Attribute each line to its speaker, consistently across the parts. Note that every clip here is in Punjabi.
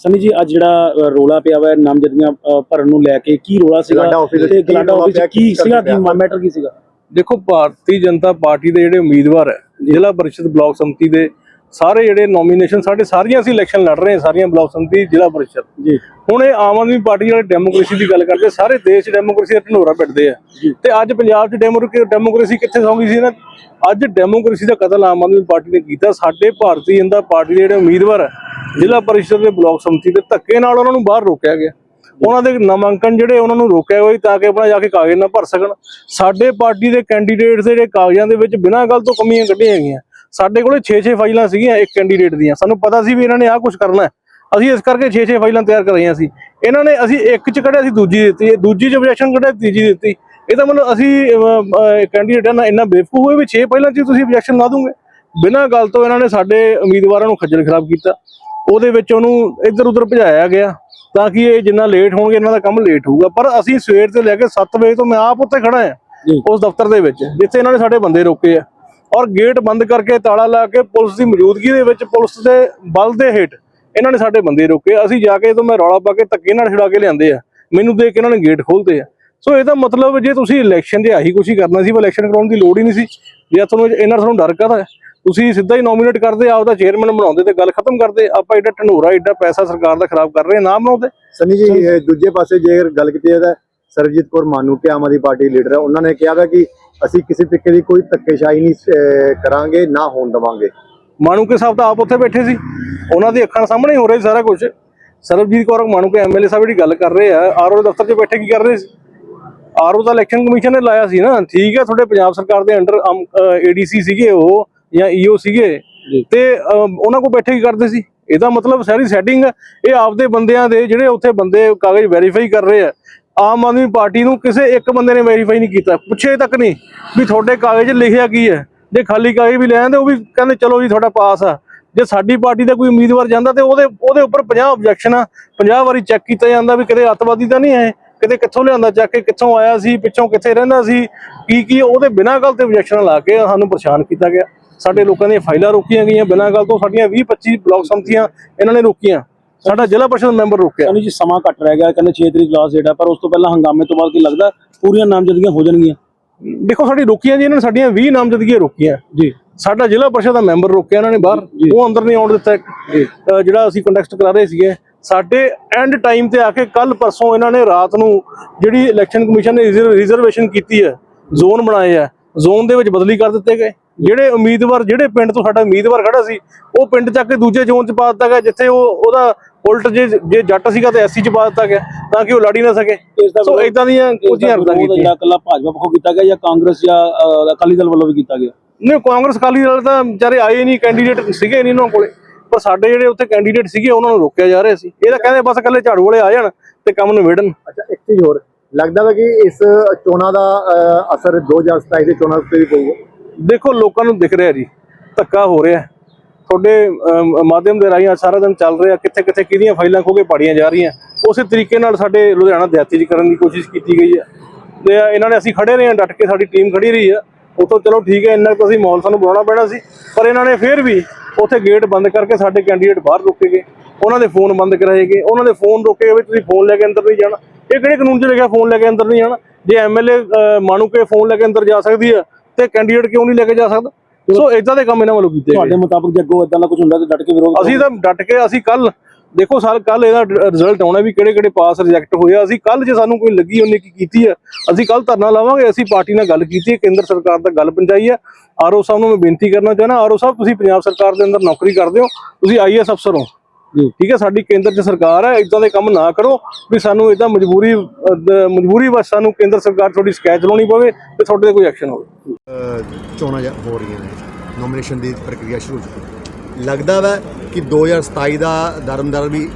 Speaker 1: ਸਨੀ ਜੀ ਅੱਜ ਜਿਹੜਾ ਰੋਲਾ ਪਿਆ ਵਾ ਨਾਮਜ਼ਦਗੀਆਂ ਭਰਨ ਨੂੰ ਲੈ ਕੇ ਕੀ ਰੋਲਾ ਸੀਗਾ? ਤੇ ਗਲਾਡਾ ਆਫਿਸ ਕੀ ਸੀਗਾ? ਕੀ ਮੈਟਰ ਕੀ ਸੀਗਾ?
Speaker 2: ਦੇਖੋ ਭਾਰਤੀ ਜਨਤਾ ਪਾਰਟੀ ਦੇ ਜਿਹੜੇ ਉਮੀਦਵਾਰ ਹੈ ਜ਼ਿਲ੍ਹਾ ਪਰਿਸ਼ਦ ਬਲਾਕ ਸੰਮਤੀ ਦੇ ਸਾਰੇ ਜਿਹੜੇ ਨੋਮੀਨੇਸ਼ਨ ਸਾਡੇ ਸਾਰੀਆਂ ਅਸੀਂ ਇਲੈਕਸ਼ਨ ਲੜ ਰਹੇ ਹਾਂ ਸਾਰੀਆਂ ਬਲਾਕ ਸੰਮਤੀ ਜ਼ਿਲ੍ਹਾ ਪਰਿਸ਼ਦ।
Speaker 1: ਜੀ।
Speaker 2: ਹੁਣ ਇਹ ਆਮ ਆਦਮੀ ਪਾਰਟੀ ਵਾਲੇ ਡੈਮੋਕ੍ਰੇਸੀ ਦੀ ਗੱਲ ਕਰਦੇ ਸਾਰੇ ਦੇਸ਼ ਡੈਮੋਕ੍ਰੇਸੀ ਦਾ ਢਨੋਰਾ ਪਿੱਟਦੇ ਆ। ਤੇ ਅੱਜ ਪੰਜਾਬ 'ਚ ਡੈਮੋਕ੍ਰੇ- ਡੈਮੋਕ੍ਰੇਸੀ ਕਿੱਥੇ ਸੌਂ ਗਈ ਸੀ ਨਾ? ਅੱਜ ਡੈਮੋਕ੍ਰੇਸੀ ਦਾ ਕਤਲ ਆਮ ਆਦਮੀ ਪਾਰਟੀ ਨੇ ਕੀਤਾ। ਸਾਡੇ ਭਾਰਤੀ ਜਨਤਾ ਪਾਰਟੀ ਦੇ ਜਿਹੜੇ ਉਮੀਦਵਾਰ ਜ਼ਿਲ੍ਹਾ ਪਰਿਸ਼ਦ ਦੇ ਬਲਾਕ ਸੰਮਤੀ ਦੇ ਧੱਕੇ ਨਾਲ ਉਹਨਾਂ ਨੂੰ ਬਾਹਰ ਰੋਕਿਆ ਗਿਆ। ਉਹਨਾਂ ਦੇ ਨਾਮਾਂਕਨ ਜਿਹੜੇ ਉਹਨਾਂ ਨੂੰ ਰੋਕਿਆ ਸੀ ਤਾਂ ਕਿ ਆਪਣਾ ਜਾ ਕੇ ਕਾਗਜ਼ ਨਾ ਭਰ ਸਕਣ। ਸਾਡੇ ਪਾਰਟੀ ਦੇ ਕੈਂਡੀਡੇਟਸ ਜਿਹੜੇ ਕਾਗਜ਼ਾਂ ਦੇ ਵਿੱਚ ਬਿਨਾਂ ਗੱਲ ਤੋਂ ਕਮੀਆਂ ਕੱਢੀਆਂ ਗਈਆਂ। ਸਾਡੇ ਕੋਲੇ 6-6 ਫਾਈਲਾਂ ਸੀਗੀਆਂ ਇੱਕ ਕੈਂਡੀਡੇਟ ਦੀਆਂ। ਸਾਨੂੰ ਪਤਾ ਸੀ ਵੀ ਇਹਨਾਂ ਨੇ ਆਹ ਕੁਝ ਕਰਨਾ ਹੈ। ਅਸੀਂ ਇਸ ਕਰਕੇ 6-6 ਫਾਈਲਾਂ ਤਿਆਰ ਕਰ ਰਹੀਆਂ ਸੀ। ਇਹਨਾਂ ਨੇ ਅਸੀਂ ਇੱਕ ਚ ਕੱਢਿਆ ਸੀ ਦੂਜੀ ਦਿੱਤੀ। ਦੂਜੀ ਚ objection ਕੱਢਿਆ ਤੀਜੀ ਦਿੱਤੀ। ਇਹਦਾ ਮਤਲਬ ਅਸੀਂ ਕੈਂਡੀਡੇਟਾਂ ਨਾਲ ਇੰਨਾ ਬੇਵਕੂਫ ਹੋਏ ਵੀ 6 ਫਾਈਲਾਂ ਚ ਤੁਸੀਂ objection ਲਾ ਦੂਗੇ। ਬਿਨਾਂ ਗੱਲ ਤੋਂ ਇਹਨਾਂ ਨੇ ਸਾਡੇ ਉਮੀਦਵਾਰਾਂ ਨੂੰ ਖੱਜਲ ਖਰਾਬ ਕੀਤਾ। ਉਹਦੇ ਵਿੱਚ ਉਹਨੂੰ ਇੱਧਰ ਉੱਧਰ ਭਜਾਇਆ ਗਿਆ ਤਾਂ ਕਿ ਇਹ ਜਿੰਨਾ ਲੇਟ ਹੋਣਗੇ ਇਹਨਾਂ ਦਾ ਕੰਮ ਲੇਟ ਹੋਊਗਾ। ਪਰ ਅਸੀਂ ਸਵੇਰ ਤੋਂ ਲੈ ਕੇ 7 ਵਜੇ ਤੋਂ ਮੈਂ ਆਪ ਉੱਥੇ ਖੜਾ ਹਾਂ
Speaker 1: ਜੀ।
Speaker 2: ਉਸ ਦਫ਼ਤਰ ਦੇ ਵਿੱਚ ਜਿੱਥੇ ਇਹਨਾਂ ਨੇ ਸਾਡੇ ਬੰਦੇ ਰੋਕੇ ਆ। ਔਰ ਗੇਟ ਬੰਦ ਕਰਕੇ ਤਾਲਾ ਲਾ ਕੇ ਪੁਲਿਸ ਦੀ ਮੌਜੂਦਗੀ ਦੇ ਵਿੱਚ ਪੁਲਿਸ ਦੇ ਬਲ ਦੇ ਹੇਠ ਇਹਨਾਂ ਨੇ ਸਾਡੇ ਬੰਦੇ ਰੋਕੇ। ਅਸੀਂ ਜਾ ਕੇ ਤੋਂ ਮੈਂ ਰੌਲਾ ਪਾ ਕੇ ਧੱਕੇ ਨਾਲ ਛੁਡਾ ਕੇ ਲਿਆਂਦੇ ਆ। ਮੈਨੂੰ ਦੇਖ ਕੇ ਇਹਨਾਂ ਨੇ ਗੇਟ ਖੋਲਦੇ ਆ। ਸੋ ਇਹਦਾ ਮਤਲਬ ਜੇ ਤੁਸੀਂ ਇਲੈਕਸ਼ਨ ਦੇ ਆਹੀ ਕੁਛ ਹੀ ਕਰਨਾ ਸੀ ਇਲੈਕਸ਼ਨ ਕਰਾਉਣ ਦੀ ਲੋੜ ਹੀ ਨਹੀਂ ਸੀ ਜੇ ਤੁਹਾਨੂੰ ਇਹਨਾਂ ਤੁਹਾਨੂੰ ਡਰ ਕਾਹਦਾ ਤੁਸੀਂ ਸਿੱਧਾ ਹੀ ਨੋਮੀਨੇਟ ਕਰਦੇ ਆਪਦਾ ਚੇਅਰਮੈਨ ਬਣਾਉਂਦੇ ਤੇ ਗੱਲ ਖਤਮ ਕਰਦੇ ਆਪਾਂ ਐਡਾ ਢਨੋਰਾ ਐਡਾ ਪੈਸਾ ਸਰਕਾਰ ਦਾ ਖਰਾਬ ਕਰ ਰਹੇ ਹਾਂ, ਨਾ ਬਣਾਉਂਦੇ।
Speaker 3: ਸਨੀ ਜੀ ਦੂਜੇ ਪਾਸੇ ਜੇ ਗੱਲ ਕੀਤੀ ਜਾਏ ਤਾਂ Sarabjit Kaur Manuke Aam Aadmi party leader ਹੈ ਉਹਨਾਂ ਨੇ ਕਿਹਾ ਵਾ ਕਿ ਅਸੀਂ ਕਿਸੇ ਤਰੀਕੇ ਦੀ ਕੋਈ ਧੱਕੇਸ਼ਾਹੀ ਨਹੀਂ ਕਰਾਂਗੇ ਨਾ ਹੋਣ ਦੇਵਾਂਗੇ।
Speaker 2: ਮਾਣੂਕੇ ਸਾਹਿਬ ਤਾਂ ਆਪ ਉੱਥੇ ਬੈਠੇ ਸੀ। ਉਹਨਾਂ ਦੀ ਅੱਖਾਂ ਸਾਹਮਣੇ ਹੀ ਰਿਹਾ ਸਾਰਾ ਕੁਝ ਸਰਬਜੀਤ ਕੌਰ ਮਾਣੂਕੇ ਐਮਐਲਏ ਸਾਹਿਬ ਜਿਹੜੀ ਗੱਲ ਕਰ ਰਹੇ ਆ ਆਰਓ ਦੇ ਦਫ਼ਤਰ 'ਚ ਬੈਠੇ ਕੀ ਕਰ ਰਹੇ ਸੀ? ਆਰਓ ਦਾ ਇਲੈਕਸ਼ਨ ਕਮਿਸ਼ਨ ਨੇ ਲਾਇਆ ਸੀ ਨਾ। ਠੀਕ ਹੈ ਤੁਹਾਡੇ ਪੰਜਾਬ ਸਰਕਾਰ ਦੇ ਅੰਡਰ ਏਡੀਸੀ ਸੀਗੇ ਉਹ ਜਾਂ ਈਓ ਸੀਗੇ। ਤੇ ਉਹਨਾਂ ਕੋਲ ਬੈਠੇ ਕੀ ਕਰਦੇ ਸੀ? ਇਹਦਾ ਮਤਲਬ ਸਾਰੀ ਸੈਟਿੰਗ ਇਹ ਆਪਦੇ ਬੰਦਿਆਂ ਦੇ ਜਿਹੜੇ ਉੱਥੇ ਬੰਦੇ ਕਾਗਜ਼ ਵੈਰੀਫਾਈ ਕਰ ਰਹੇ ਆ। ਆਮ ਆਦਮੀ ਪਾਰਟੀ ਨੂੰ ਕਿਸੇ ਇੱਕ ਬੰਦੇ ਨੇ ਵੈਰੀਫਾਈ ਨਹੀਂ ਕੀਤਾ। ਪੁੱਛੇ ਤੱਕ ਨਹੀਂ ਵੀ ਤੁਹਾਡੇ ਕਾਗਜ਼ ਲਿਖਿਆ ਕੀ ਹੈ। ਜੇ ਖਾਲੀ ਕਾਗਜ਼ ਵੀ ਲੈ ਆਂਦੇ ਉਹ ਵੀ ਕਹਿੰਦੇ, ਚਲੋ ਜੀ, ਤੁਹਾਡਾ ਪਾਸ ਆ। ਜੇ ਸਾਡੀ ਪਾਰਟੀ ਦਾ ਕੋਈ ਉਮੀਦਵਾਰ ਜਾਂਦਾ ਤੇ ਉਹਦੇ ਉਹਦੇ ਉੱਪਰ 50 ਆਬਜੈਕਸ਼ਨ ਆ। 50 ਵਾਰੀ ਚੈੱਕ ਕੀਤਾ ਜਾਂਦਾ ਵੀ ਕਿਤੇ ਅੱਤਵਾਦੀ ਤਾਂ ਨਹੀਂ ਹੈ ਕਿਤੇ ਕਿੱਥੋਂ ਲਿਆਂਦਾ ਚੱਕ ਕੇ, ਕਿੱਥੋਂ ਆਇਆ ਸੀ, ਪਿੱਛੋਂ ਕਿੱਥੇ ਰਹਿੰਦਾ ਸੀ, ਕੀ ਕੀ, ਉਹਦੇ ਬਿਨਾਂ ਗੱਲ ਤੇ ਆਬਜੈਕਸ਼ਨ ਲਾ ਕੇ ਸਾਨੂੰ ਪਰੇਸ਼ਾਨ ਕੀਤਾ ਗਿਆ। ਸਾਡੇ ਲੋਕਾਂ ਦੀਆਂ ਫਾਈਲਾਂ ਰੋਕੀਆਂ ਗਈਆਂ, ਬਿਨਾਂ ਗੱਲ ਤੋਂ ਸਾਡੀਆਂ 20 25 ਬਲਾਕ ਸੰਮਤੀਆਂ ਇਹਨਾਂ ਨੇ ਰੋਕੀਆਂ। ਸਾਡਾ ਜ਼ਿਲ੍ਹਾ ਪਰਿਸ਼ਦ ਮੈਂਬਰ ਰੋਕਿਆ
Speaker 1: ਸਨੀ ਜੀ ਸਮਾਂ ਘੱਟ ਰਹਿ ਗਿਆ ਕਹਿੰਦੇ 6 ਤਰੀਕ ਲਾਸਟ ਡੇਟ ਹੈ ਪਰ ਉਸ ਤੋਂ ਪਹਿਲਾਂ ਹੰਗਾਮੇ ਤੋਂ ਬਾਅਦ ਕੀ ਲੱਗਦਾ ਪੂਰੀਆਂ ਨਾਮਜ਼ਦਗੀਆਂ ਹੋ ਜਾਣਗੀਆਂ?
Speaker 2: ਦੇਖੋ ਸਾਡੀ ਰੋਕੀਆਂ ਜੀ ਇਹਨਾਂ ਨੇ ਸਾਡੀਆਂ 20 ਨਾਮਜ਼ਦਗੀਆਂ ਰੋਕੀਆਂ।
Speaker 1: ਜੀ।
Speaker 2: ਸਾਡਾ ਜ਼ਿਲ੍ਹਾ ਪਰਿਸ਼ਦ ਦਾ ਮੈਂਬਰ ਰੋਕਿਆ ਇਹਨਾਂ ਨੇ ਬਾਹਰ। ਉਹ ਅੰਦਰ ਨਹੀਂ ਆਉਣ ਦਿੱਤਾ। ਜਿਹੜਾ ਅਸੀਂ ਕੰਟੈਸਟ ਕਰਾ ਰਹੇ ਸੀਗੇ ਸਾਡੇ ਐਂਡ ਟਾਈਮ ਤੇ ਆ ਕੇ ਕੱਲ ਪਰਸੋਂ ਇਹਨਾਂ ਨੇ ਰਾਤ ਨੂੰ ਜਿਹੜੀ ਇਲੈਕਸ਼ਨ ਕਮਿਸ਼ਨ ਨੇ ਰਿਜ਼ਰਵੇਸ਼ਨ ਕੀਤੀ ਹੈ ਜ਼ੋਨ ਬਣਾਏ ਆ। ਜ਼ੋਨ ਦੇ ਵਿੱਚ ਬਦਲੀ ਕਰ ਦਿੱਤੇ ਗਏ। ਜਿਹੜੇ ਉਮੀਦਵਾਰ ਜਿਹੜੇ ਪਿੰਡ ਤੋਂ ਸਾਡਾ ਉਮੀਦਵਾਰ ਖੜਾ ਸੀ ਉਹ ਪਿੰਡ ਚੱਕ ਕੇ ਦੂਜੇ ਜ਼ੋਨ 'ਚ ਪਾ ਦਿੱਤਾ ਗਿਆ ਜਿੱਥੇ ਉਹ ਉਹਦਾ ਉਲਟ ਜੇ ਜੇ ਜੱਟ ਸੀਗਾ ਤੇ ਐਸਸੀ 'ਚ ਪਾ ਦਿੱਤਾ ਗਿਆ ਤਾਂ ਕਿ ਉਹ ਲੜ ਨਾ ਸਕੇ। ਸੋ ਇਦਾਂ ਦੀਆਂ ਕੁਝ ਹਰਕਤਾਂ ਕੀਤੀਆਂ
Speaker 1: ਜਿਹੜਾ ਕੱਲਾ ਭਾਜਪਾ ਪੱਖੋਂ ਕੀਤਾ ਗਿਆ ਜਾਂ ਕਾਂਗਰਸ ਜਾਂ ਅਕਾਲੀ ਦਲ ਵੱਲੋਂ ਵੀ ਕੀਤਾ ਗਿਆ?
Speaker 2: ਨਹੀਂ ਕਾਂਗਰਸ ਅਕਾਲੀ ਦਲ ਤਾਂ ਵਿਚਾਰੇ ਆਏ ਨਹੀਂ ਕੈਂਡੀਡੇਟ ਸੀਗੇ ਨਹੀਂ ਉਹਨਾਂ ਕੋਲੇ। ਪਰ ਸਾਡੇ ਜਿਹੜੇ ਉੱਥੇ ਕੈਂਡੀਡੇਟ ਸੀਗੇ ਉਹਨਾਂ ਨੂੰ ਰੋਕਿਆ ਜਾ ਰਿਹਾ ਸੀ। ਇਹ ਤਾਂ ਕਹਿੰਦੇ ਬਸ ਇਕੱਲੇ ਝਾੜੂ ਵਾਲੇ ਆ ਜਾਣ ਤੇ ਕੰਮ ਨਿਬੇੜਨ।
Speaker 3: ਅੱਛਾ ਇੱਕ ਚੀਜ਼ ਹੋਰ। ਲੱਗਦਾ ਵਾ ਕਿ ਇਸ ਚੋਣਾਂ ਦਾ ਅਸਰ 2027 ਦੇ ਚੋਣਾਂ ਉੱਤੇ ਵੀ ਪਊਗਾ।
Speaker 2: ਦੇਖੋ, ਲੋਕਾਂ ਨੂੰ ਦਿਖ ਰਿਹਾ ਜੀ, ਧੱਕਾ ਹੋ ਰਿਹਾ। ਤੁਹਾਡੇ ਮਾਧਿਅਮ ਦੇ ਰਾਹੀਂ ਅੱਜ ਸਾਰਾ ਦਿਨ ਚੱਲ ਰਿਹਾ ਕਿੱਥੇ ਕਿੱਥੇ ਕਿਹਦੀਆਂ ਫਾਈਲਾਂ ਖੋ ਕੇ ਪਾੜੀਆਂ ਜਾ ਰਹੀਆਂ। ਉਸੇ ਤਰੀਕੇ ਨਾਲ ਸਾਡੇ ਲੁਧਿਆਣਾ ਦਿਹਾਤੀ 'ਚ ਕਰਨ ਦੀ ਕੋਸ਼ਿਸ਼ ਕੀਤੀ ਗਈ ਹੈ। ਤੇ ਇਹਨਾਂ ਨੇ ਅਸੀਂ ਖੜੇ ਰਹੇ ਹਾਂ, ਡਟ ਕੇ ਸਾਡੀ ਟੀਮ ਖੜੀ ਰਹੀ ਆ ਉਤੋਂ ਚਲੋ ਠੀਕ ਹੈ, ਇੰਨਾ ਕੁ ਅਸੀਂ ਮਾਹੌਲ ਸਾਨੂੰ ਬਣਾਉਣਾ ਪੈਣਾ ਸੀ। ਪਰ ਇਹਨਾਂ ਨੇ ਫਿਰ ਵੀ ਉੱਥੇ ਗੇਟ ਬੰਦ ਕਰਕੇ ਸਾਡੇ ਕੈਂਡੀਡੇਟ ਬਾਹਰ ਰੋਕੇ ਗਏ। ਉਹਨਾਂ ਦੇ ਫੋਨ ਬੰਦ ਕਰਾਏ ਗਏ। ਉਹਨਾਂ ਦੇ ਫੋਨ ਰੋਕੇ ਗਏ ਵੀ ਤੁਸੀਂ ਫੋਨ ਲੈ ਕੇ ਅੰਦਰ ਨਹੀਂ ਜਾਣਾ। ਇਹ ਕਿਹੜੇ ਕਾਨੂੰਨ 'ਚ ਲਿਖਿਆ, ਫੋਨ ਲੈ ਕੇ ਅੰਦਰ ਨਹੀਂ ਜਾਣਾ? ਜੇ ਐਮਐਲਏ ਮਾਣੂ ਕੇ ਫੋਨ ਲੈ ਕੇ ਅੰਦਰ ਜਾ ਸਕਦੀ ਆ ਤੇ ਕੈਂਡੀਡੇਟ ਕਿਉਂ ਨਹੀਂ ਲੈ ਕੇ ਜਾ ਸਕਦਾ? ਸੋ ਇਦਾਂ ਦੇ ਕੰਮ ਇਹਨਾਂ ਵੱਲੋਂ ਕੀਤੇ
Speaker 1: ਤੁਹਾਡੇ ਮੁਤਾਬਕ ਜੇ ਅੱਗੋਂ ਇਦਾਂ ਦਾ ਕੁਝ ਹੁੰਦਾ ਤਾਂ ਡਟ ਕੇ ਵਿਰੋਧ
Speaker 2: ਅਸੀਂ ਤਾਂ ਡਟ ਕੇ ਅਸੀਂ ਕੱਲ ਦੇਖੋ ਸਰ ਕੱਲ ਇਹਦਾ ਰਿਜ਼ਲਟ ਆਉਣਾ ਵੀ ਕਿਹੜੇ ਕਿਹੜੇ ਪਾਸ ਰਿਜੈਕਟ ਹੋਇਆ ਅਸੀਂ ਕੱਲ ਜੇ ਸਾਨੂੰ ਕੋਈ ਲੱਗੀ ਉਹਨੇ ਕੀ ਕੀਤੀ ਹੈ ਅਸੀਂ ਕੱਲ ਧਰਨਾ ਲਾਵਾਂਗੇ ਅਸੀਂ ਪਾਰਟੀ ਨਾਲ ਗੱਲ ਕੀਤੀ ਹੈ ਕੇਂਦਰ ਸਰਕਾਰ ਤੱਕ ਗੱਲ ਪਹੁੰਚਾਈ ਹੈ। ਆਰਓ ਸਾਹਿਬ ਨੂੰ ਮੈਂ ਬੇਨਤੀ ਕਰਨਾ ਚਾਹੁੰਦਾ ਆਰਓ ਸਾਹਿਬ ਤੁਸੀਂ ਪੰਜਾਬ ਸਰਕਾਰ ਦੇ ਅੰਦਰ ਨੌਕਰੀ ਕਰਦੇ ਹੋ ਤੁਸੀਂ ਆਈਐਸ ਅਫਸਰ ਹੋ। ਠੀਕ ਹੈ ਸਾਡੀ ਕੇਂਦਰ 'ਚ ਸਰਕਾਰ ਹੈ ਇਦਾਂ ਦੇ ਕੰਮ ਨਾ ਕਰੋ ਵੀ ਸਾਨੂੰ ਇਦਾਂ ਮਜਬੂਰੀ ਮਜਬੂਰੀ ਵਸ ਸਾਨੂੰ ਕੇਂਦਰ ਸਰਕਾਰ ਤੁਹਾਡੀ ਸ਼ਿਕਾਇਤ ਲਾਉਣੀ ਪਵੇ ਤੇ ਤੁਹਾਡੇ ਤੇ ਕੋਈ ਐਕਸ਼ਨ ਹੋਵੇ।
Speaker 3: ਚੋਣਾਂ ਜਾ- ਹੋ ਰਹੀਆਂ ਨੇ। ਨੋਮੀਨੇਸ਼ਨ ਦੀ ਪ੍ਰਕਿਰਿਆ ਸ਼ੁਰੂ ਹੋ ਚੁੱਕੀ। ਲੱਗਦਾ ਵਾ ਕਿ 2027 ਦਾ ਦਰਮਦਰ ਵੀ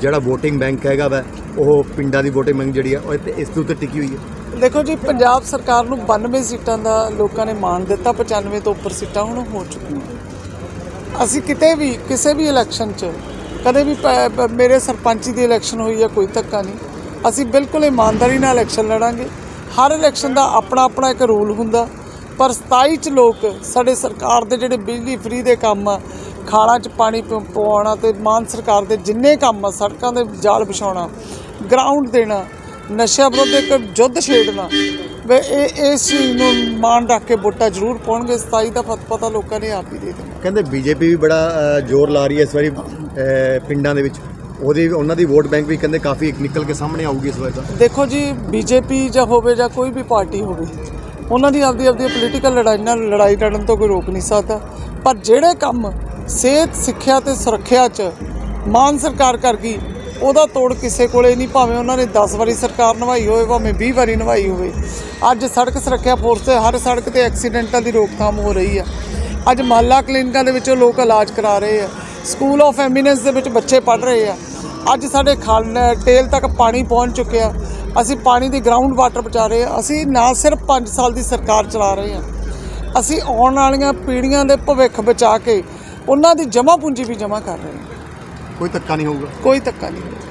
Speaker 3: ਜਿਹੜਾ VOTING ਬੈਂਕ ਹੈਗਾ ਵਾ ਉਹ ਪਿੰਡਾਂ ਦੀ VOTING ਬੈਂਕ ਜਿਹੜੀ ਆ ਉਹ ਇਸ ਦੇ ਉੱਤੇ ਟਿਕੀ ਹੋਈ ਹੈ।
Speaker 4: ਦੇਖੋ ਜੀ ਪੰਜਾਬ ਸਰਕਾਰ ਨੂੰ 92 ਸੀਟਾਂ ਦਾ ਲੋਕਾਂ ਨੇ ਮਾਣ ਦਿੱਤਾ 95 ਤੋਂ ਉੱਪਰ ਸੀਟਾਂ ਹੁਣ ਹੋ ਚੁੱਕੀਆਂ। ਅਸੀਂ ਕਿਤੇ ਵੀ ਕਿਸੇ ਵੀ ਇਲੈਕਸ਼ਨ 'ਚ ਕਦੇ ਵੀ ਪ- ਮੇਰੇ ਸਰਪੰਚੀ ਦੀ ਇਲੈਕਸ਼ਨ ਹੋਈ ਹੈ, ਕੋਈ ਧੱਕਾ ਨਹੀਂ। ਅਸੀਂ ਬਿਲਕੁਲ ਇਮਾਨਦਾਰੀ ਨਾਲ ਇਲੈਕਸ਼ਨ ਲੜਾਂਗੇ। ਹਰ ਇਲੈਕਸ਼ਨ ਦਾ ਆਪਣਾ ਆਪਣਾ ਇੱਕ ਰੂਲ ਹੁੰਦਾ। ਪਰ 27 ਚ ਲੋਕ ਸਾਡੇ ਸਰਕਾਰ ਦੇ ਜਿਹੜੇ ਬਿਜਲੀ ਫ੍ਰੀ ਦੇ ਕੰਮ ਆ ਖਾਲਾਂ 'ਚ ਪਾਣੀ ਪ- ਪਵਾਉਣਾ ਤੇ ਮਾਨ ਸਰਕਾਰ ਦੇ ਜਿੰਨੇ ਕੰਮ ਆ, ਸੜਕਾਂ ਦੇ ਜਾਲ ਵਿਛਾਉਣਾ ਗਰਾਊਂਡ ਦੇਣਾ ਨਸ਼ਾ ਵਿਰੁੱਧ ਇੱਕ ਯੁੱਧ ਛੇੜਨਾ ਵੇ ਇਹ ਇਸ ਚੀਜ਼ ਨੂੰ ਮਾਨ ਰੱਖ ਕੇ ਵੋਟਾਂ ਜ਼ਰੂਰ ਪਾਉਣਗੇ 27 ਦਾ ਫਤ ਪਤਾ ਲੋਕਾਂ ਨੇ ਆਪ ਹੀ ਦੇ ਦੇਣਾ।
Speaker 3: ਕਹਿੰਦੇ ਬੀਜੇਪੀ ਵੀ ਬੜਾ ਜ਼ੋਰ ਲਾ ਰਹੀ ਹੈ ਇਸ ਵਾਰੀ ਪਿੰਡਾਂ ਦੇ ਵਿੱਚ। ਉਹਦੀ ਉਹਨਾਂ ਦੀ ਵੋਟ ਬੈਂਕ ਵੀ ਕਹਿੰਦੇ ਕਾਫੀ ਨਿਕਲ ਕੇ ਸਾਹਮਣੇ ਆਊਗੀ ਇਸ ਵਾਰ ਤਾਂ।
Speaker 4: ਦੇਖੋ ਜੀ ਬੀਜੇਪੀ ਜਾਂ ਹੋਵੇ ਜਾਂ ਕੋਈ ਵੀ ਪਾਰਟੀ ਹੋਵੇ ਉਹਨਾਂ ਦੀ ਆਪਦੀ ਆਪਦੀ ਪੋਲੀਟੀਕਲ ਲੜਾਈ ਨਾਲ ਲੜਾਈ ਲੜਨ ਤੋਂ ਕੋਈ ਰੋਕ ਨਹੀਂ ਸਕਦਾ। ਪਰ ਜਿਹੜੇ ਕੰਮ ਸਿਹਤ ਸਿੱਖਿਆ ਤੇ ਸੁਰੱਖਿਆ 'ਚ ਮਾਨ ਸਰਕਾਰ ਕਰ ਗਈ ਉਹਦਾ ਤੋੜ ਕਿਸੇ ਕੋਲੇ ਨਹੀਂ, ਭਾਵੇਂ ਉਹਨਾਂ ਨੇ 10 ਵਾਰੀ ਸਰਕਾਰ ਨਿਭਾਈ ਹੋਵੇ, ਭਾਵੇਂ 20 ਵਾਰੀ ਨਿਭਾਈ ਹੋਵੇ। ਅੱਜ ਸੜਕ ਸੁਰੱਖਿਆ ਫੋਰਸ ਤੇ ਹਰ ਸੜਕ ਤੇ ਐਕਸੀਡੈਂਟਾਂ ਦੀ ਰੋਕਥਾਮ ਹੋ ਰਹੀ ਆ। ਅੱਜ ਮਹੱਲਾ ਕਲੀਨਿਕਾਂ ਦੇ ਵਿੱਚੋਂ ਲੋਕ ਇਲਾਜ ਕਰਾ ਰਹੇ ਆ। ਸਕੂਲ ਆਫ ਐਮੀਨੈਂਸ ਦੇ ਵਿੱਚ ਬੱਚੇ ਪੜ੍ਹ ਰਹੇ ਆ। ਅੱਜ ਸਾਡੇ ਖਾਲ ਟੇਲ ਤੱਕ ਪਾਣੀ ਪਹੁੰਚ ਚੁੱਕਿਆ। ਅਸੀਂ ਪਾਣੀ ਦੀ ਗਰਾਊਂਡ ਵਾਟਰ ਬਚਾ ਰਹੇ ਆ। ਅਸੀਂ ਨਾ ਸਿਰਫ 5 ਸਾਲ ਦੀ ਸਰਕਾਰ ਚਲਾ ਰਹੇ ਆ। ਅਸੀਂ ਆਉਣ ਵਾਲੀਆਂ ਪੀੜ੍ਹੀਆਂ ਦੇ ਭਵਿੱਖ ਬਚਾ ਕੇ ਉਹਨਾਂ ਦੀ ਜਮ੍ਹਾਂ ਪੂੰਜੀ ਵੀ ਜਮ੍ਹਾਂ ਕਰ ਰਹੇ ਹਾਂ
Speaker 3: ਕੋਈ ਧੱਕਾ ਨਹੀਂ ਹੋਊਗਾ।
Speaker 4: ਕੋਈ ਧੱਕਾ ਨਹੀਂ ਹੋਊਗਾ।